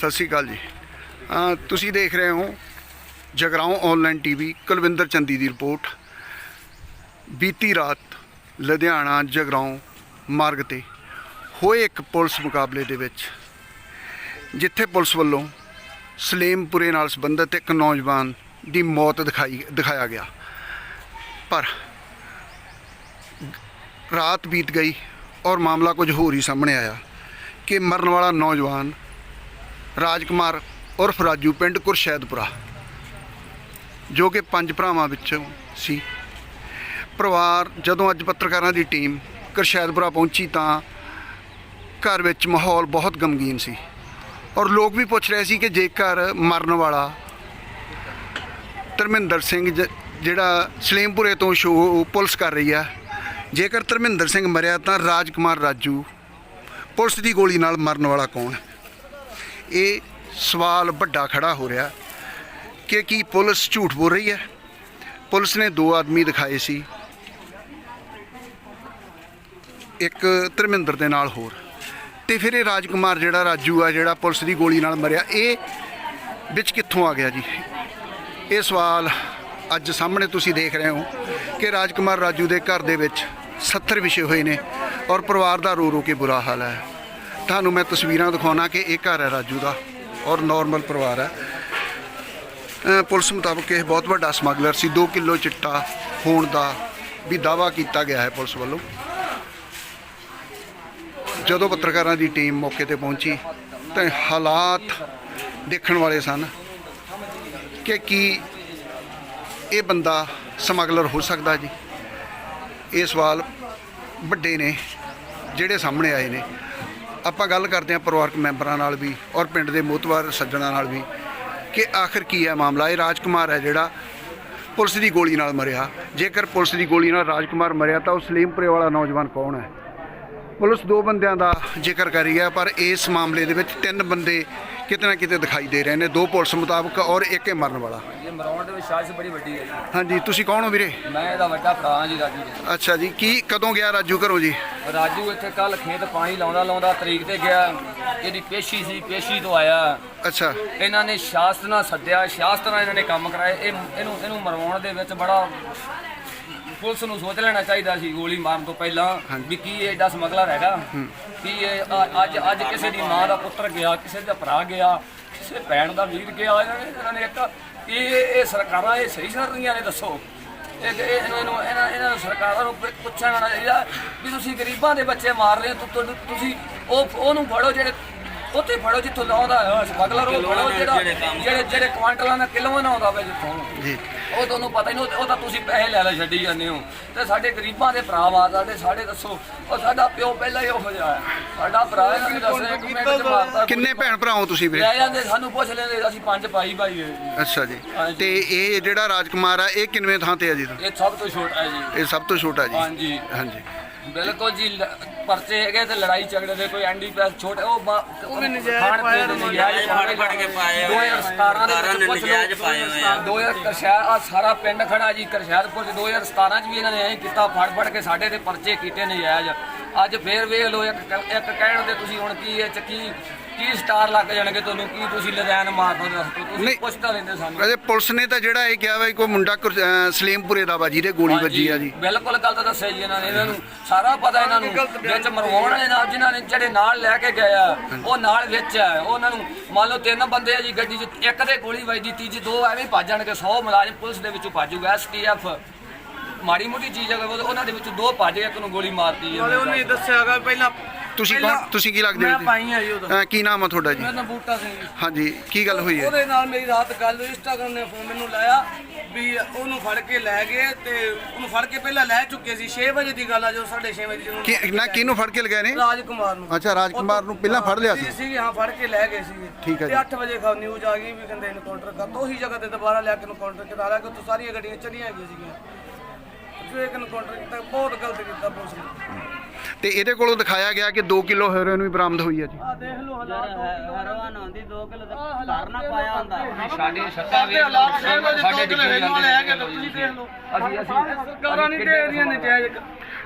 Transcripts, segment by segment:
ਸਤਿ ਸ਼੍ਰੀ ਅਕਾਲ ਜੀ। ਤੁਸੀਂ ਦੇਖ ਰਹੇ ਹੋ ਜਗਰਾਉਂ ਆਨਲਾਈਨ ਟੀਵੀ ਕੁਲਵਿੰਦਰ ਚੰਦੀ ਦੀ ਰਿਪੋਰਟ। ਬੀਤੀ ਰਾਤ ਲੁਧਿਆਣਾ ਜਗਰਾਉਂ ਮਾਰਗ ਤੇ ਹੋਏ ਇੱਕ ਪੁਲਿਸ ਮੁਕਾਬਲੇ ਦੇ ਵਿੱਚ, ਜਿੱਥੇ ਪੁਲਿਸ ਵੱਲੋਂ ਸਲੇਮਪੁਰੇ ਨਾਲ ਸੰਬੰਧਿਤ ਇੱਕ ਨੌਜਵਾਨ ਦੀ ਮੌਤ ਦਿਖਾਈ, ਦਿਖਾਇਆ ਗਿਆ। ਪਰ ਰਾਤ ਬੀਤ ਗਈ ਔਰ ਮਾਮਲਾ ਕੁਝ ਹੋਰ ਹੀ ਸਾਹਮਣੇ ਆਇਆ ਕਿ ਮਰਨ ਵਾਲਾ ਨੌਜਵਾਨ ਰਾਜ ਕੁਮਾਰ ਉਰਫ ਰਾਜੂ ਪਿੰਡ ਕੁਰਸ਼ੈਦਪੁਰਾ, ਜੋ ਕਿ ਪੰਜ ਭਰਾਵਾਂ ਵਿੱਚੋਂ ਸੀ ਪਰਿਵਾਰ ਜਦੋਂ ਅੱਜ ਪੱਤਰਕਾਰਾਂ ਦੀ ਟੀਮ ਕੁਰਸ਼ੈਦਪੁਰਾ ਪਹੁੰਚੀ ਤਾਂ ਘਰ ਵਿੱਚ ਮਾਹੌਲ ਬਹੁਤ ਗਮਗੀਨ ਸੀ ਔਰ ਲੋਕ ਵੀ ਪੁੱਛ ਰਹੇ ਸੀ ਕਿ ਜੇਕਰ ਮਰਨ ਵਾਲਾ ਧਰਮਿੰਦਰ ਸਿੰਘ ਜਿਹੜਾ ਸਲੇਮਪੁਰੇ ਤੋਂ ਸ਼ੋ, ਪੁਲਿਸ ਕਰ ਰਹੀ ਆ ਜੇਕਰ ਧਰਮਿੰਦਰ ਸਿੰਘ ਮਰਿਆ ਤਾਂ ਰਾਜਕੁਮਾਰ ਰਾਜੂ ਪੁਲਿਸ ਦੀ ਗੋਲੀ ਨਾਲ ਮਰਨ ਵਾਲਾ ਕੌਣ ਹੈ? ਇਹ ਸਵਾਲ ਵੱਡਾ ਖੜਾ ਹੋ ਰਿਹਾ ਕਿ ਕੀ ਪੁਲਿਸ ਝੂਠ ਬੋਲ ਰਹੀ ਹੈ? ਪੁਲਿਸ ਨੇ ਦੋ ਆਦਮੀ ਦਿਖਾਏ ਸੀ। ਇੱਕ ਧਰਮਿੰਦਰ ਦੇ ਨਾਲ ਹੋਰ। ਤੇ ਫਿਰ ਇਹ ਰਾਜਕੁਮਾਰ ਜਿਹੜਾ ਰਾਜੂ ਆ, ਜਿਹੜਾ ਪੁਲਿਸ ਦੀ ਗੋਲੀ ਨਾਲ ਮਰਿਆ, ਇਹ ਵਿੱਚ ਕਿੱਥੋਂ ਆ ਗਿਆ ਜੀ? ਇਹ ਸਵਾਲ ਅੱਜ ਸਾਹਮਣੇ ਤੁਸੀਂ ਦੇਖ ਰਹੇ ਹੋ ਕਿ ਰਾਜਕੁਮਾਰ ਰਾਜੂ ਦੇ ਘਰ ਦੇ ਵਿੱਚ 70 ਵਿਸ਼ੇ ਹੋਏ ਨੇ ਔਰ ਪਰਿਵਾਰ ਦਾ ਰੋ ਰੋ ਕੇ ਬੁਰਾ ਹਾਲ ਹੈ। ਤੁਹਾਨੂੰ ਮੈਂ ਤਸਵੀਰਾਂ ਦਿਖਾਉਣਾ ਕਿ ਇਹ ਘਰ ਹੈ ਰਾਜੂ ਦਾ ਔਰ ਨਾਰਮਲ ਪਰਿਵਾਰ ਹੈ। ਪੁਲਿਸ ਮੁਤਾਬਕ ਇਹ ਬਹੁਤ ਵੱਡਾ ਸਮਗਲਰ ਸੀ 2 ਕਿਲੋ ਚਿੱਟਾ ਹੋਣ ਦਾ ਵੀ ਦਾਵਾ ਕੀਤਾ ਗਿਆ ਹੈ ਪੁਲਿਸ ਵੱਲੋਂ। ਜਦੋਂ ਪੱਤਰਕਾਰਾਂ ਦੀ ਟੀਮ ਮੌਕੇ ਤੇ ਪਹੁੰਚੀ ਤਾਂ ਹਾਲਾਤ ਦੇਖਣ ਵਾਲੇ ਸਨ ਕਿ ਕੀ ਇਹ ਬੰਦਾ ਸਮਗਲਰ ਹੋ ਸਕਦਾ ਜੀ। ਇਹ ਸਵਾਲ ਵੱਡੇ ਨੇ, ਜਿਹੜੇ ਸਾਹਮਣੇ ਆਏ ਨੇ। ਆਪਾਂ ਗੱਲ ਕਰਦੇ ਹਾਂ ਪਰਿਵਾਰਕ ਮੈਂਬਰਾਂ ਨਾਲ ਵੀ ਔਰ ਪਿੰਡ ਦੇ ਮੋਤਵਾਰ ਸੱਜਣਾ ਨਾਲ ਵੀ ਕਿ ਆਖਰ ਕੀ ਹੈ ਮਾਮਲਾ? ਇਹ ਰਾਜਕੁਮਾਰ ਹੈ ਜਿਹੜਾ ਪੁਲਿਸ ਦੀ ਗੋਲੀ ਨਾਲ ਮਰਿਆ। ਜੇਕਰ ਪੁਲਿਸ ਦੀ ਗੋਲੀ ਨਾਲ ਰਾਜਕੁਮਾਰ ਮਰਿਆ ਤਾਂ ਉਹ ਸਲੀਮਪੁਰੇ ਵਾਲਾ ਨੌਜਵਾਨ ਕੌਣ ਹੈ? ਪੁਲਿਸ ਦੋ ਬੰਦਿਆਂ ਦਾ ਜ਼ਿਕਰ ਕਰ ਹੈ ਪਰ ਇਸ ਮਾਮਲੇ ਦੇ ਵਿੱਚ ਤਿੰਨ ਬੰਦੇ ਕਿਤੇ ਨਾ ਕਿਤੇ ਦਿਖਾਈ ਦੇ ਰਹੇ ਨੇ ਦੋ ਪੁਲਿਸ ਮੁਤਾਬਕ ਔਰ ਇੱਕ ਇਹ ਮਰਨ ਵਾਲਾ। ਇਹ ਮਰਾਉਣ ਦੇ ਵਿੱਚ ਸਾਜ਼ਿਸ਼ ਬੜੀ ਵੱਡੀ ਹੈ ਜੀ। ਹਾਂਜੀ ਤੁਸੀਂ ਕੌਣ ਹੋ ਵੀਰੇ? ਮੈਂ ਇਹਦਾ ਵੱਡਾ ਭਰਾ ਹਾਂ ਜੀ ਰਾਜੂ ਜੀ। ਅੱਛਾ ਜੀ ਕੀ ਕਦੋਂ ਗਿਆ ਰਾਜੂ ਘਰੋਂ ਜੀ? ਰਾਜੂ ਇੱਥੇ ਕੱਲ ਖੇਤ ਪਾਣੀ ਲਾਉਂਦਾ ਲਾਉਂਦਾ ਤਰੀਕ ਤੇ ਗਿਆ। ਇਹਦੀ ਪੇਸ਼ੀ ਸੀ ਪੇਸ਼ੀ ਤੋਂ ਆਇਆ। ਅੱਛਾ। ਇਹਨਾਂ ਨੇ ਸ਼ਾਸਤਰ ਨਾਲ ਸੱਦਿਆ ਸ਼ਾਸਤਰ ਨਾਲ ਇਹਨਾਂ ਨੇ ਕੰਮ ਕਰਾਏ ਇਹ ਇਹਨੂੰ ਇਹਨੂੰ ਮਰਵਾਉਣ ਦੇ ਵਿੱਚ ਬੜਾ ਪੁਲਿਸ ਨੂੰ ਸੋਚ ਲੈਣਾ ਚਾਹੀਦਾ ਸੀ ਗੋਲੀ ਮਾਰਨ ਤੋਂ ਪਹਿਲਾਂ ਵੀ ਕੀ ਇਹ ਐਡਾ ਸਮਗਲਰ ਹੈਗਾ? ਕੀ ਇਹ ਅ- ਅੱਜ ਅੱਜ ਕਿਸੇ ਦੀ ਮਾਂ ਦਾ ਪੁੱਤਰ ਗਿਆ ਕਿਸੇ ਦਾ ਭਰਾ ਗਿਆ ਕਿਸੇ ਭੈਣ ਦਾ ਵੀਰ ਗਿਆ ਇਹਨਾਂ ਨੇ ਇਹਨਾਂ ਨੇ ਇੱਕ ਇਹ ਇਹ ਸਰਕਾਰਾਂ ਇਹ ਸਹੀ ਕਰ ਰਹੀਆਂ ਨੇ ਦੱਸੋ। ਇਹ ਇਹ- ਇਹਨੂੰ ਇਹਨੂੰ ਇਹਨਾਂ ਇਹਨਾਂ ਸਰਕਾਰਾਂ ਨੂੰ ਪੁ- ਪੁੱਛਣਾ ਚਾਹੀਦਾ ਵੀ ਤੁਸੀਂ ਗਰੀਬਾਂ ਦੇ ਬੱਚੇ ਮਾਰ ਰਹੇ ਹੋ ਤੁ- ਤੁ- ਤੁਸੀਂ ਉਹ ਉਹਨੂੰ ਫੜੋ ਜਿਹੜੇ ਉੱਥੇ ਫੜੋ ਜਿੱਥੋਂ ਲਾਉਂਦਾ ਸਮਗਲਰ ਉਹ ਫੜੋ ਜਿਹੜਾ ਜਿਹੜੇ ਜਿਹੜੇ ਕੁਆਂਟਲਾਂ ਦਾ ਕਿਲੋਆਂ ਨਾ ਆਉਂਦਾ ਵੇ ਜਿੱਥੋਂ। ਜੀ। ਉਹ ਤੁਹਾਨੂੰ ਪਤਾ ਹੀ ਨਹੀਂ ਉਹ- ਤਾਂ ਤੁਸੀਂ ਪੈਸੇ ਲੈ ਲੈ ਛੱਡੀ ਜਾਂਦੇ ਹੋ। ਤੇ ਸਾਡੇ ਗਰੀਬਾਂ ਦੇ ਭਰਾ ਵਾ ਸਾਡੇ ਸਾਡੇ ਦੱਸੋ ਉਹ ਸਾਡਾ ਪਿਓ ਪਹਿਲਾਂ ਹੀ ਉਹੋ ਜਿਹਾ ਹੈ। ਸਾਡਾ ਭਰਾ ਇਹਨਾਂ ਨੇ ਦੱਸਿਆ ਇੱਕ ਮਿੰਟ ਚ ਮਾਰਤਾ ਕਿੰਨੇ ਭੈਣ ਭਰਾ ਹੋ ਤੁਸੀਂ ਵੀਰੇ ਲੈ ਜਾਂਦੇ ਸਾਨੂੰ ਪੁੱਛ ਲੈਂਦੇ ਅਸੀਂ ਪੰਜ ਭਾਈ ਭਾਈ ਜੀ। ਅੱਛਾ ਜੀ। ਹਾਂਜੀ। ਤੇ ਇਹ ਜਿਹੜਾ ਰਾਜਕੁਮਾਰ ਆ ਇਹ ਕਿੰਨਵੇਂ ਥਾਂ ਤੇ ਆ ਜੀ? ਇਹ ਸਭ ਤੋਂ ਛੋਟਾ ਹੈ ਜੀ। ਇਹ ਸਭ ਤੋਂ ਛੋਟਾ ਜੀ। ਹਾਂਜੀ। ਹਾਂਜੀ। ਬਿਲਕੁਲ ਜੀ ਲ- ਪਰਚੇ ਹੈਗੇ ਤੇ ਲੜਾਈ ਝਗੜੇ ਦੇ ਕੋਈ ਐਂਡੀ ਪੈਸ ਛੋਟੇ ਉਹ ਬਾ- ਉਹ ਵੀ ਨਜਾਇਜ਼ ਪਾਏ ਨੇ ਨਜਾਇਜ਼ ਫੜ ਫੜ ਕੇ ਪਾਏ 2017 ਦੇ ਵਿੱਚ ਪੁੱਛ ਲਓ 2000 ਕਰਸ਼ਹਿਰ ਆ ਸਾਰਾ ਪਿੰਡ ਖੜਾ ਜੀ ਕਰਸ਼ਹਿਰਪੁਰ ਚ। 2017 ਚ ਵੀ ਇਹਨਾਂ ਨੇ ਐਂ ਕੀਤਾ ਫੜ ਫੜ ਕੇ ਸਾਡੇ ਤੇ ਪਰਚੇ ਕੀਤੇ ਨਜਾਇਜ਼। ਅੱਜ ਫੇਰ ਵੇਖ ਲਓ ਇੱਕ ਕ- ਇੱਕ ਕਹਿਣ ਦੇ ਤੁਸੀਂ ਹੁਣ ਕੀ ਇਹ ਚ ਕੀ ਕੀ ਸਟਾਰ ਲੱਗ ਜਾਣਗੇ ਤੁਹਾਨੂੰ? ਕੀ ਤੁਸੀਂ ਲਗਾਨ ਮਾਰ ਦੋ ਤੁਸੀਂ ਨਹੀਂ। ਪੁੱਛਦਾ ਲੈਂਦੇ ਸਾਨੂੰ। ਅਜੇ ਪੁਲਿਸ ਨੇ ਤਾਂ ਜਿਹੜਾ ਇਹ ਕਿਹਾ ਵਾ ਕੋਈ ਮੁੰਡਾ ਕੁਰ- ਅਹ ਸਲੀਮਪੁਰੇ ਦਾ ਵਾ ਜਿਹਦੇ ਗੋਲੀ ਵੱਜੀ ਆ ਜੀ। ਬਿਲਕੁਲ ਗਲਤ ਦੱਸਿਆ ਜੀ ਇਹਨਾਂ ਨੇ ਇਹਨਾਂ ਨੂੰ। ਸਾਰਾ ਪਤਾ ਇਹਨਾਂ ਨੂੰ। ਵਿੱਚ ਮਰਵਾਉਣ ਵਾਲੇ ਨਾਲ ਜਿਨ੍ਹਾਂ ਨੇ ਜਿਹੜੇ ਨਾਲ ਲੈ ਕੇ ਗਏ ਆ ਉਹ ਨਾਲ ਵਿੱਚ ਆ। ਉਹਨਾਂ ਨੂੰ ਮੰਨ ਲਓ ਤਿੰਨ ਬੰਦੇ ਆ ਜੀ ਗੱਡੀ 'ਚ ਇੱਕ ਦੇ ਗੋਲੀ ਵੱਜਦੀ ਤੀਜੀ ਦੋ ਐਵੇਂ ਭੱਜ ਜਾਣਗੇ। 100 ਮੁਲਾਜ਼ਮ ਪੁਲਿਸ ਦੇ ਵਿੱਚੋਂ ਭੱਜੂਗਾ ਐਸਟੀਐਫ ਮਾੜੀ ਮੋਟੀ ਚੀਜ਼ ਉਹ- ਉਹਨਾਂ ਦੇ ਵਿੱਚੋਂ ਦੋ ਭੱਜ ਗਏ ਇੱਕ ਨੂੰ ਗੋਲੀ ਮਾਰਤੀ ਨਾਲੇ ਉਹਨੇ ਹੈ ਦੱਸਿਆਗਾ ਪਹਿਲਾਂ ਤੁਸੀਂ ਪਹਿਲਾਂ ਕੌਣ ਤੁਸੀਂ ਕੀ ਲੱਗਦੇ ਮੈਂ ਹੋ ਜੀ? ਪਾਈ ਆ ਜੀ ਉਹਦਾ। ਅਹ ਕੀ ਨਾਮ ਆ ਤੁਹਾਡਾ ਜੀ? ਮੇਰਾ ਨਾਮ ਬੂਟਾ ਸਿੰਘ ਜੀ। ਹਾਂਜੀ ਕੀ ਗੱਲ ਹੋਈ ਹੈ? ਉਹਦੇ ਨਾਲ ਮੇਰੀ ਰਾਤ ਗੱਲ ਹੋਈ ਇੰਸਟਾਗ੍ਰਾਮ ਨੇ ਫੋਨ ਮੈਨੂੰ ਲਾਇਆ ਵੀ ਉਹਨੂੰ ਫੜ ਕੇ ਲੈ ਗਏ ਤੇ ਉਹਨੂੰ ਫੜ ਕੇ ਪਹਿਲਾਂ ਲੈ ਚੁੱਕੇ ਸੀ 6 ਵਜੇ ਦੀ ਗੱਲ ਆ ਜੋ 6:30 ਵਜੇ ਕਿ ਨਾ ਕਿਹਨੂੰ ਫੜ ਕੇ ਲਗਾਏ ਨੇ? ਰਾਜਕੁਮਾਰ ਨੂੰ। ਅੱਛਾ ਰਾਜਕੁਮਾਰ ਨੂੰ ਪਹਿਲਾਂ ਫੜ ਲਿਆ ਸੀ? ਸੀ ਹਾਂ ਫੜ ਕੇ ਲੈ ਗਏ ਸੀਗੇ। ਠੀਕ ਹੈ ਤੇ ਜੀ। 8 ਵਜੇ ਖਾ ਨਿਊਜ਼ ਆ ਗਈ ਵੀ ਕਹਿੰਦੇ ਇਨਕਾਊਂਟਰ ਕਰ ਉਹੀ ਜਗ੍ਹਾ ਤੇ ਦੁਬਾਰਾ ਲਿਆ ਕੇ ਇਨਕਾਊਂਟਰ ਕਰਾ ਲਿਆ ਕਿ ਉੱਥੋਂ ਸਾਰੀਆਂ ਗੱਡੀਆਂ ਚਲੀਆਂ ਗਈਆਂ ਸੀਗੀਆਂ। ਜੋ ਇੱਕ ਇਨਕਾਊਂਟਰ ਕੀਤਾ ਬਹੁਤ ਗਲਤ ਕੀਤਾ ਪੁਲਿਸ ਨੇ। ਤੇ ਇਹਦੇ ਕੋਲੋਂ ਦਿਖਾਇਆ ਗਿਆ ਕਿ 2 ਕਿਲੋ ਹੈਰੋਇਨ ਵੀ ਬਰਾਮਦ ਹੋਈ ਹੈ ਜੀ। ਆ ਦੇਖ ਲਓ ਹਾਲਾਤ ਹੈਰੋਨ ਆਉਂਦੀ 2 ਕਿਲੋ ਦਾ ਘਰ ਨਾ ਪਾਇਆ ਹੁੰਦਾ। ਸਾਡੇ ਸੱਤਾ ਵੀ ਸਾਡੇ ਡਿੱਗੀ ਜਾਂਦੇ ਤੁਸੀਂ ਦੇਖ ਲਓ। ਅਸੀਂ ਅਸੀਂ ਸਰਕਾਰਾਂ ਨਹੀਂ ਦੇ ਰਹੀਆਂ ਨਜਾਇਜ਼।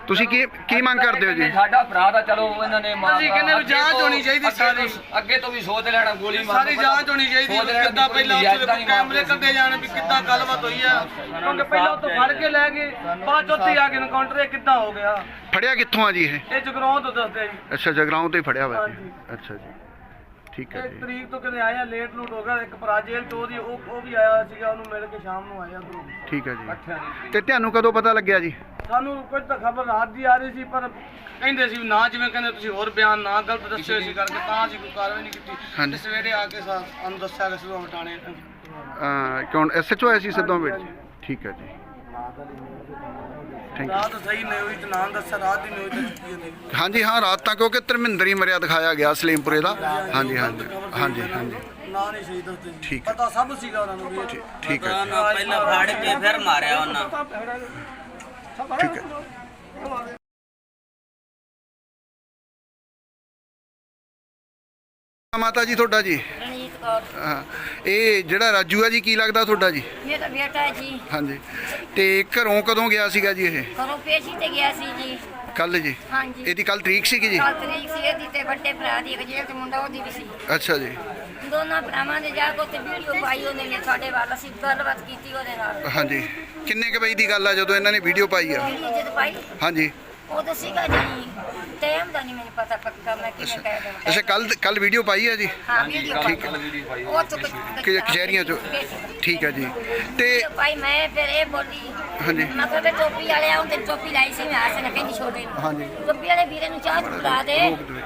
ਤੁਸੀਂ ਕੀ ਕੀ ਮੰਗ ਕਰਦੇ ਹੋ ਜੀ? ਸਾਡਾ ਭਰਾ ਤਾਂ ਚਲੋ ਇਹਨਾਂ ਨੇ ਮਾਰ- ਅਸੀਂ ਕਹਿੰਦੇ ਵੀ ਜਾਂਚ ਹੋਣੀ ਚਾਹੀਦੀ ਸਾਰੀ। ਅੱਗੇ ਤੋਂ ਵੀ ਸੋਚ ਲੈਣਾ ਗੋਲੀ ਮਾਰਨ ਸਾਰੀ ਜਾਂਚ ਹੋਣੀ ਚਾਹੀਦੀ ਕਿੱਦਾਂ ਪਹਿਲਾਂ ਉੱਥੇ ਕੈਮਰੇ ਕੱਢੇ ਜਾਣ ਵੀ ਕਿੱਦਾਂ ਗੱਲਬਾਤ ਹੋਈ ਆ। ਕਿਉਂਕਿ ਪਹਿਲਾਂ ਉੱਥੋਂ ਫੜ ਕੇ ਲੈ ਗਏ ਬਾਅਦ ਚ ਉੱਥੇ ਆ ਕੇ ਐਨਕਾਊਂਟਰ ਇਹ ਕਿੱਦਾਂ ਹੋ ਗਿਆ? ਫੜਿਆ ਕਿੱਥੋਂ ਆ ਜੀ ਇਹ? ਇਹ ਜਗਰਾਉਂ ਤੋਂ ਦੱਸਦੇ ਆ ਜੀ। ਅੱਛਾ ਜਗਰਾਉਂ ਤੋਂ ਹੀ ਫੜਿਆ ਹੋਇਆ ਜੀ। ਅੱਛਾ ਜੀ। ਠੀਕ ਹੈ ਜੀ। ਤਰੀਕ ਤੋਂ ਕਿਤੇ ਆਏ ਆ ਲੇਟ ਲੂਟ ਹੋ ਗਿਆ ਇੱਕ ਭਰਾ ਜੇਲ੍ਹ ਤੋਂ ਉਹਦੀ ਉਹ ਉਹ ਵੀ ਆਇਆ ਸੀਗਾ ਉਹਨੂੰ ਮਿਲ ਕੇ ਸ਼ਾਮ ਨੂੰ ਆਇਆ ਦੋ ਠੀਕ ਹੈ ਜੀ। ਤੇ ਤੁਹਾਨੂੰ ਕਦੋਂ ਪਤਾ ਲੱਗਿਆ ਜੀ? ਸਾਨੂੰ ਕੁਝ ਤਾਂ ਖਬਰ ਰਾਤ ਦੀ ਆ ਰਹੀ ਸੀ ਪਰ ਕਹਿੰਦੇ ਸੀ ਨਾ ਜਿਵੇਂ ਕਹਿੰਦੇ ਤੁਸੀਂ ਹੋਰ ਬਿਆਨ ਨਾ ਗਲਤ ਦੱਸਿਓ ਸੀ ਕਰਕੇ ਤਾਂ ਅਸੀਂ ਕੋਈ ਕਾਰਵਾਈ ਨਹੀਂ ਕੀਤੀ। ਹਾਂਜੀ। ਤੇ ਸਵੇਰੇ ਆ ਕੇ ਸਾ- ਸਾਨੂੰ ਦੱਸਿਆ ਕਿ ਸਿੱਧੂ ਹਟਾਣੇ ਕੌਣ ਐਸਐਚਓ ਆਇਆ ਸੀ ਸਿੱਧੋਂ ਵਿੱਚ? ਠੀਕ ਹੈ ਜੀ। ਰਾਤ ਸਹੀ ਨਹੀਂ ਹੋਈ ਤੇ ਨਾਂ ਦੱਸਿਆ ਰਾਤ ਦੀ ਨਹੀਂ ਹੋਈ ਤੇ ਕੀ ਹੁੰਦੀ ਹਾਂਜੀ ਹਾਂ ਰਾਤ ਤਾਂ ਕਿਉਂਕਿ ਧਰਮਿੰਦਰ ਹੀ ਮਰਿਆ ਦਿਖਾਇਆ ਗਿਆ ਸਲੀਮਪੁਰੇ ਦਾ। ਹਾਂਜੀ ਹਾਂਜੀ। ਹਾਂਜੀ ਹਾਂਜੀ। ਨਾਂ ਨਹੀਂ ਸਹੀ ਦੱਸਦੇ ਸੀ ਠੀਕ ਹੈ। ਪਤਾ ਸਭ ਸੀਗਾ ਉਹਨਾਂ ਨੂੰ ਠੀਕ ਹੈ ਪਹਿਲਾਂ ਫੜ ਕੇ ਫਿਰ ਮਾਰਿਆ ਉਹਨਾਂ। ਠੀਕ ਹੈ। ਮਾਤਾ ਜੀ ਤੁਹਾਡਾ ਜੀ। ਕੌਰ। ਹਾਂ, ਇਹ ਜਿਹੜਾ ਰਾਜੂ ਆ ਜੀ ਕੀ ਲੱਗਦਾ ਤੁਹਾਡਾ ਜੀ? ਮੇਰਾ ਬੇਟਾ ਹੈ ਜੀ। ਹਾਂਜੀ। ਤੇ ਘਰੋਂ ਕਦੋਂ ਗਿਆ ਸੀਗਾ ਜੀ ਇਹ? ਘਰੋਂ ਪੇਸ਼ੀ ਤੇ ਗਿਆ ਸੀ ਜੀ। ਕੱਲ ਜੀ? ਹਾਂਜੀ। ਇਹਦੀ ਕੱਲ ਤਰੀਕ ਸੀਗੀ ਜੀ? ਕੱਲ ਤਰੀਕ ਸੀ ਇਹਦੀ ਤੇ ਵੱਡੇ ਭਰਾ ਦੀ ਇੱਕ ਜੇਲ੍ਹ ਤੇ ਮੁੰਡਾ ਉਹਦੀ ਵੀ ਸੀ। ਅੱਛਾ ਜੀ। ਦੋਨਾਂ ਭਰਾਵਾਂ ਨੇ ਜਾ ਕੇ ਉੱਥੇ ਵੀਡੀਓ ਪਾਈ ਉਹਨੇ ਵੀ ਸਾਡੇ ਵੱਲ ਅਸੀਂ ਗੱਲਬਾਤ ਕੀਤੀ ਉਹਦੇ ਨਾਲ। ਹਾਂਜੀ। ਕਿੰਨੇ ਕੁ ਵਜੇ ਦੀ ਗੱਲ ਆ ਜਦੋਂ ਇਹਨਾਂ ਨੇ ਵੀਡੀਓ ਪਾਈ ਆ? ਵੀਡੀਓ ਜਦ ਪਾਈ? ਹਾਂਜੀ। ਉਦੋਂ ਸੀਗਾ ਜੀ ਟਾਈਮ ਦਾ ਨਹੀਂ ਮੈਨੂੰ ਪਤਾ ਪੱਕਾ ਮੈਂ ਕਿਵੇਂ ਕਹਿ ਦਵਾਂ ਅੱਛਾ ਕੱਲ ਕੱਲ ਵੀਡੀਓ ਪਾਈ ਆ ਜੀ ਹਾਂ ਵੀਡੀਓ ਕੱਲ ਵੀਡੀਓ ਪਾਈ ਉਹ ਤੋਂ ਕਿ ਕਚਹਿਰੀਆਂ ਚੋਂ ਠੀਕ ਹੈ ਜੀ ਤੇ ਭਾਈ ਮੈਂ ਫਿਰ ਇਹ ਬੋਲੀ ਹਾਂਜੀ। ਮੈਂ ਕਿਹਾ ਵੀ ਟੋਪੀ ਵਾਲੇ ਆਉਂ ਤੇ ਟੋਪੀ ਲਾਈ ਸੀ ਮੈਂ ਆਸ ਨੇ ਕਹਿੰਦੀ ਛੋਟੇ ਨੂੰ ਹਾਂਜੀ। ਟੋਪੀ ਵਾਲੇ ਵੀਰੇ ਨੂੰ ਚਾਹ ਚੁਲਾ ਦੇ ਜੀ। ਹੂੰ।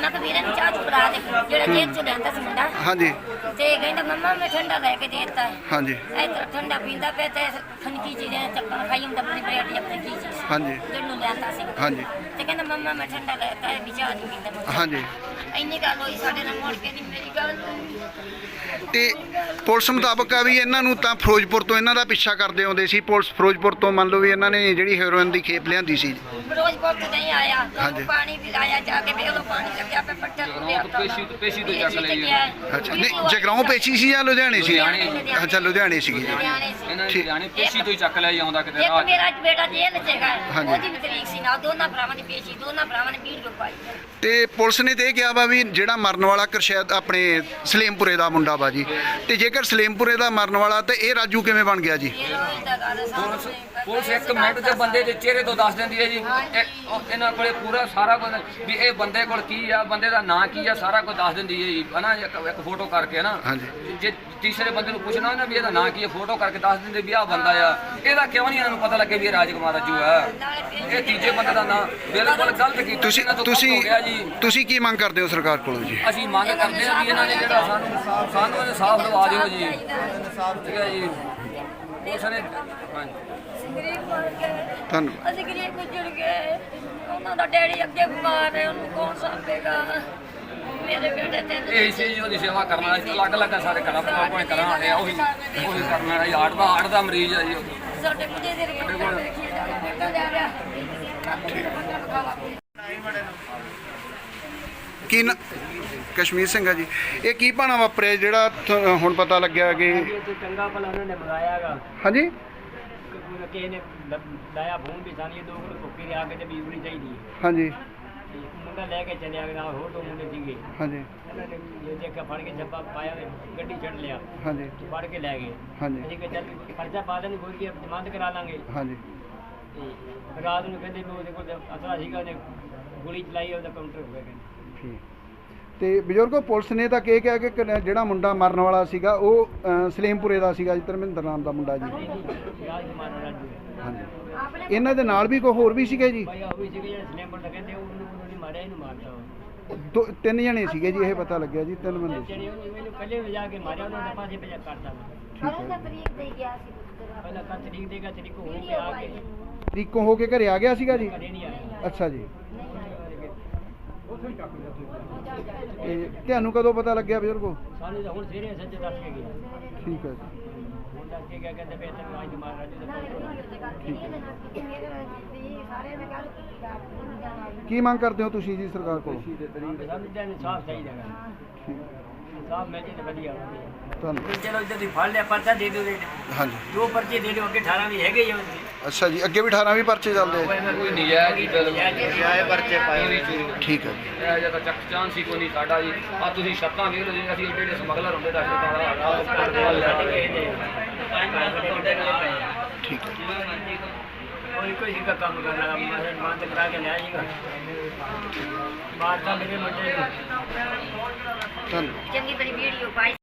ਮੈਂ ਕਿਹਾ ਵੀਰੇ ਨੂੰ ਚਾਹ ਚੁਲਾ ਦੇ ਜਿਹੜਾ ਜੇਬ ਚ ਲਿਆਂਦਾ ਸੀ ਮੁੰਡਾ। ਹਾਂਜੀ। ਤੇ ਕਹਿੰਦਾ ਮੰਮਾ ਮੈਂ ਠੰਡਾ ਲੈ ਕੇ ਦੇਤਾ ਹੈ। ਹਾਂਜੀ। ਇਧਰ ਠੰਡਾ ਪੀਂਦਾ ਪਿਆ ਤੇ ਖਨਕੀ ਚੀਜ਼ਾਂ ਚੱਕਣ ਖਾਈ ਹੁੰਦਾ ਆਪਣੀ ਬ੍ਰੈਡ ਜਾਂ ਆਪਣੀ ਕੀ ਚੀਜ਼ ਹਾਂਜੀ ਜਿਹਨੂੰ ਲਿਆਂਦਾ ਸੀ। ਹਾਂਜੀ। ਤੇ ਕਹਿੰਦਾ ਮੰਮਾ ਮੈਂ ਠੰਡਾ ਲੈਤਾ ਹੈ ਵੀ ਚਾਹ ਨਹੀਂ ਪੀਂਦਾ ਮੈਂ ਹਾਂਜੀ। ਇੰਨੀ ਗੱਲ ਹੋਈ ਸਾਡੇ ਨਾਲ ਮੁੜ ਕੇ ਦੀ ਮੇਰੀ ਗੱਲ ਤੇ ਪੁਲਿਸ ਮੁਤਾਬਕ ਆ ਵੀ ਇਹਨਾਂ ਨੂੰ ਤਾਂ ਫਿਰੋਜ਼ਪੁਰ ਤੋਂ ਇਹਨਾਂ ਦਾ ਪਿੱਛਾ ਕਰਦੇ ਆਉਂਦੇ ਸੀ। ਪੁਲਿਸ ਫਿਰੋਜ਼ਪੁਰ ਤੋਂ ਮੰਨ ਲਓ ਵੀ ਇਹਨਾਂ ਨੇ ਜਿਹੜੀ ਹੈਰੋਇਨ ਦੀ ਖੇਪ ਲਿਆਂਦੀ ਸੀ। ਫਿਰੋਜ਼ਪੁਰ ਤੋਂ ਨਹੀਂ ਆਇਆ। ਹਾਂਜੀ। ਪਾਣੀ ਪਿਲਾਇਆ ਜਾ ਕੇ ਵੇਖ ਲਓ ਪਾਣੀ ਲੱਗਿਆ ਪਿਆ ਪੱਟਾ ਤੁਰਿਆ ਤੋਂ ਪੇਸ਼ੀ ਤੋਂ- ਪੇਸ਼ੀ ਤੋਂ ਚੱਕ ਲਈ ਅੱਛਾ ਨਹੀਂ ਜਗਰਾਉਂ ਪੇਚੀ ਸੀ ਜਾਂ ਲੁਧਿਆਣੇ ਸੀ? ਲੁਧਿਆਣੇ। ਅੱਛਾ ਲੁਧਿਆਣੇ ਸੀਗੀ। ਜੀ ਲੁਧਿਆਣੇ ਸੀ। ਇਹਨਾਂ ਨੇ ਠੀਕ। ਜਾਣੀ ਪੇਸ਼ੀ ਤੋਂ ਹੀ ਚੱਕ ਲਿਆ ਆਉਂਦਾ ਕਿਤੇ ਇੱਕ ਰਾਤ ਮੇਰਾ ਬੇਟਾ ਜੇਲ੍ਹ ਚ ਹੈਗਾ। ਹਾਂਜੀ। ਉਹਦੀ ਵੀ ਤਰੀਕ ਸੀ ਨਾਲ ਦੋਨਾਂ ਭਰਾਵਾਂ ਦੀ ਪੇਸ਼ੀ ਦੋਨਾਂ ਭਰਾਵਾਂ ਨੇ ਵੀਡੀਓ ਪਾਈ। ਤੇ ਪੁਲਿਸ ਨੇ ਤੇ ਇਹ ਕਿਹਾ ਵਾ ਵੀ ਜਿਹੜਾ ਮਰਨ ਵਾਲਾ ਕਰਸ਼ੈਦ ਆਪਣੇ ਸਲੇਮਪੁਰੇ ਦਾ ਮੁੰਡਾ ਵਾ ਜੀ ਤੇ ਜੇਕਰ ਸਲੇਮਪੁਰੇ ਦਾ ਮਰਨ ਵਾਲਾ ਤੇ ਇਹ ਰਾਜੂ ਕਿਵੇਂ ਬਣ ਗਿਆ ਜੀ? ਇਹ ਰੋਜ਼ ਦਾ ਗੱਲ ਹੈ ਸਾਨੂੰ ਪੁਲਿਸ ਨਹੀਂ ਪਤਾ। ਪੁਲਿਸ ਇੱਕ ਮਿੰਟ ਦੇ ਬੰਦੇ ਦੇ ਚਿਹਰੇ ਤੋਂ ਦੱਸ ਦਿੰਦੀ ਹੈ ਜੀ। ਇਹ- ਉਹ ਇਹਨਾਂ ਕੋਲੇ ਪੂਰਾ ਸਾਰਾ ਕੁਝ ਵੀ ਇਹ ਬੰਦੇ ਕੋਲ ਕੀ ਆ ਬੰਦੇ ਦਾ ਨਾਂ ਕੀ ਆ ਸਾਰਾ ਕੁਝ ਦੱਸ ਦਿੰਦੀ ਹੈ ਜੀ। ਹਨਾ ਇੱਕ ਇੱਕ ਫੋਟੋ ਕਰਕੇ ਨਾ ਹਾਂਜੀ। ਜੇ ਤੀਸਰੇ ਬੰਦੇ ਨੂੰ ਪੁੱਛਣਾ ਨਾ ਵੀ ਇਹਦਾ ਨਾਂ ਕੀ ਹੈ ਫੋਟੋ ਕਰਕੇ ਦੱਸ ਦਿੰਦੇ ਵੀ ਆਹ ਬੰਦਾ ਆ। ਇਹਦਾ ਕਿਉਂ ਨਹੀਂ ਇਹਨਾਂ ਨੂੰ ਪਤਾ ਲੱਗੇ ਵੀ ਇਹ ਰਾਜਕੁਮਾਰ ਰਾਜੂ ਆ? ਇਹ ਤੀਜੇ ਬੰਦੇ ਦਾ ਨਾਂ ਬਿਲਕੁਲ ਗਲਤ ਕੀਤਾ। ਤੁਸੀਂ ਇਹਨਾਂ ਤੋਂ ਗਲਤ ਤੁਸੀਂ ਹੋ ਗਿਆ ਜੀ। ਤੁਸੀਂ ਕੀ ਮੰਗ ਕਰਦੇ ਹੋ ਸਰਕਾਰ ਕੋਲੋਂ ਜੀ? ਅਸੀਂ ਮੰਗ ਕਰਦੇ ਹਾਂ ਵੀ ਇਹਨਾਂ ਨੇ ਜਿਹੜਾ ਸਾਨੂੰ ਸਾਨੂੰ ਇਨਸਾਫ ਦਵਾ ਦਿਓ ਜੀ। ਠੀਕ ਹੈ ਜੀ। ਉਸ ਨੇ ਹਾਂਜੀ ਗਰੀਬ ਮਰ ਗਏ ਧੰਨਵਾਦ ਅਸੀਂ ਗਰੀਬ ਗੁਜ਼ਰ ਗਏ ਉਹਨਾਂ ਦਾ ਡੈਡੀ ਅੱਗੇ ਬਿਮਾਰ ਹੈ ਉਹਨੂੰ ਕੌਣ ਸਾਂਭੇਗਾ ਮੇਰੇ ਬੇਟੇ ਤੇ ਇਹ ਇਸੇ ਜੀ ਉਹਦੀ ਸੇਵਾ ਕਰਨ ਵਾਲਾ ਅਲੱਗ ਅਲੱਗ ਆ ਸਾਰੇ ਘਰਾਂ ਤੋਂ ਆਪਣੇ ਘਰਾਂ ਆਏ ਆ ਉਹੀ ਉਹੀ ਕਰਨ ਵਾਲਾ ਜੀ ਹਾਰਟ ਦਾ ਹਾਰਟ ਦਾ ਮਰੀਜ਼ ਆ ਜੀ ਉਹ। ਸਾਡੇ ਮੁੰਡੇ ਦੇ ਰਿਪੋਰਟ ਦੇਖੀ ਜਾ ਰਿਹਾ ਬੇਟਾ ਜਾ ਰਿਹਾ ਬਖਾਵਾ ਕੀ ਨ- ਕਸ਼ਮੀਰ ਸਿੰਘ ਆ ਜੀ। ਇਹ ਕੀ ਭਾਣਾ ਵਾਪਰਿਆ ਜਿਹੜਾ ਹੁਣ ਪਤਾ ਲੱਗਿਆ ਕਿ ਤੇ ਚੰਗਾ ਭਲਾ ਉਹਨਾਂ ਨੇ ਮੰਗਾਇਆਗਾ ਹਾਂਜੀ? ਕਿਸੇ ਨੇ ਲ- ਲਾਇਆ ਫੋਨ ਵੀ ਸਾਨੂੰ ਇਹ ਦੋ ਕਿਲੋ ਕੁੱਕੀ ਲਿਆ ਕੇ ਤੇ ਬੀਜਣੀ ਚਾਹੀਦੀ ਹੈ। ਹਾਂਜੀ। ਤੇ ਮੁੰਡਾ ਲੈ ਕੇ ਚੱਲਿਆ ਨਾਲ ਹੋਰ ਦੋ ਮੁੰਡੇ ਸੀਗੇ। ਹਾਂਜੀ। ਉਹਨਾਂ ਨੇ ਇਹ ਦੇਖਿਆ ਫੜ ਕੇ ਜੱਪਾ ਪਾਇਆ ਤੇ ਗੱਡੀ ਚੜ ਲਿਆ। ਹਾਂਜੀ। ਤੇ ਫੜ ਕੇ ਲੈ ਗਏ। ਹਾਂਜੀ। ਅਸੀਂ ਕਿਹਾ ਚੱਲ ਖਰਚਾ ਪਾ ਦੇਣੀ ਕੋਈ ਕੀ ਜ਼ਮਾਨਤ ਕਰਾ ਲਾਂਗੇ। ਹਾਂਜੀ। ਤੇ ਰਾਤ ਨੂੰ ਕਹਿੰਦੇ ਵੀ ਉਹਦੇ ਕੋਲ ਅਸਲਾ ਸੀਗਾ ਉਹਨੇ ਗੋਲੀ ਚਲਾਈ ਉਹਦਾ ਕਾਊਂਟਰ ਹੋ ਗਿਆ ਕਹਿੰਦੇ ਠੀਕ। ਤੇ ਬਜ਼ੁਰਗੋ ਪੁਲਿਸ ਨੇ ਤਾਂ ਇਹ ਕਿਹਾ ਕਿ ਕ- ਜਿਹੜਾ ਮੁੰਡਾ ਮਰਨ ਵਾਲਾ ਸੀਗਾ ਉਹ ਅ, ਸਲੇਮਪੁਰੇ ਦਾ ਸੀਗਾ ਜੀ ਧਰਮਿੰਦਰ ਨਾਮ ਦਾ ਮੁੰਡਾ ਜੀ। ਹਾਂਜੀ। ਇਹਨਾਂ ਦੇ ਨਾਲ ਵੀ ਕੋਈ ਹੋਰ ਵੀ ਸੀਗੇ ਜੀ? ਭਾਈ ਉਹ ਵੀ ਸੀਗੇ ਜਿਹੜੇ ਸਲੇਮਪੁਰ ਦਾ ਕਹਿੰਦੇ ਉਹਨੂੰ ਉਹਨੂੰ ਨਹੀਂ ਮਾਰਿਆ ਇਹਨੂੰ ਮਾਰਤਾ ਉਹ। ਦੋ ਤਿੰਨ ਜਣੇ ਸੀਗੇ ਜੀ ਇਹ ਪਤਾ ਲੱਗਿਆ ਜੀ ਤਿੰਨ ਬੰਦੇ ਸੀ। ਜਿਹੜੇ ਉਹਨੂੰ ਮੈਨੂੰ ਕੱਲੇ ਵਜਾ ਕੇ ਮਾਰਿਆ ਉਹਨਾਂ ਦਾ ਪਾਸੇ ਭਜਾ ਕਰਤਾ ਵਾ। ਠੀਕ ਹੈ ਤਰੀਕ ਦੇ ਗਿਆ ਸੀ ਪੁੱਤਰ ਪਹਿਲਾਂ ਕੱਤ ਤਰੀਕ ਦੇਗਾ ਤਰੀਕ ਹੋ ਕੇ ਵੀਡੀਓ ਆ ਪਾਈ। ਕੇ ਤਰੀਕੋਂ ਹੋ ਕੇ ਘਰੇ ਆ ਗਿਆ ਸੀਗਾ ਜੀ? ਘਰੇ ਨਹੀਂ ਆਇਆ। ਅੱਛਾ ਜੀ। ਤੇ ਤੁਹਾਨੂੰ ਕਦੋਂ ਪਤਾ ਲੱਗਿਆ ਬਜ਼ੁਰਗੋ? ਸਾਨੂੰ ਤਾਂ ਹੁਣ ਸਵੇਰੇ ਸੱਚ ਦੱਸ ਕੇ ਗਿਆ ਠੀਕ ਹੈ ਜੀ। ਹੁਣ ਦੱਸ ਕੇ ਗਿਆ ਕਹਿੰਦੇ ਵੀ ਤੈਨੂੰ ਅੱਜ ਮਾਰ ਰਾਜੂ ਦਾ ਕੀ ਮੰਗ ਕਰਦੇ ਹੋ ਤੁਸੀਂ ਜੀ ਸਰਕਾਰ ਕੋਲੋਂ? ਕਾਊਂਟਰ ਸਾਨੂੰ ਤਾਂ ਇਨਸਾਫ ਚਾਹੀਦਾ ਹੈਗਾ ਠੀਕ ਇਨਸਾਫ ਮਿਲ ਜੇ ਤਾਂ ਵਧੀਆ ਧੰਨਵਾਦ ਚਲੋ ਇੱਧਰ ਦੀ ਫੜ ਲਿਆ ਪਰਚਾ ਦੇ ਦਿਓ ਦੇ ਹਾਂਜੀ। ਦੋ ਪਰਚੇ ਦੇ ਦਿਓ ਅੱਗੇ 18 ਵੀ ਹੈਗੇ ਹੀ ਆ ਉਹਦੇ। ਅੱਛਾ ਜੀ ਅੱਗੇ ਵੀ 18 ਵੀ ਪਰਚੇ ਚੱਲਦੇ ਆ? ਕੋਈ ਨਜਾਇਜ਼ ਹੀ ਬਿੱਲ ਜਾਏ ਪਰਚੇ ਪਾਈ ਚੋਰੀ ਠੀਕ ਹੈ ਜੀ। ਇਹ ਜਿਹਾ ਤਾਂ ਚੱਕ ਚਾਂਸ ਸੀ ਕੋਈ ਨਹੀਂ ਸਾਡਾ ਜੀ। ਆ ਤੁਸੀਂ ਛੱਤਾਂ ਵੇਖ ਲਓ ਜੀ ਅਸੀਂ ਏਡੇ ਏਡੇ ਸਮਗਲਰ ਹੁੰਦੇ ਤਾਂ ਛੱਤਾਂ ਦਾ ਹਾਲ ਕਰਦੇ ਵੱਲ ਲੈ ਕੇ ਠੀਕ ਹੈ ਕੋਈ ਕੋਈ ਕੰਮ ਕਰਨ ਮੈਂ ਬੰਦ ਕਰਾ ਕੇ ਲਿਆ ਸੀਗਾ। ਬਾਹਰ ਤਾਂ ਮੇਰੇ ਮੁੰਡੇ ਨੂੰ। ਚੰਗੀ ਬੜੀ ਵੀਡੀਓ ਪਾਈ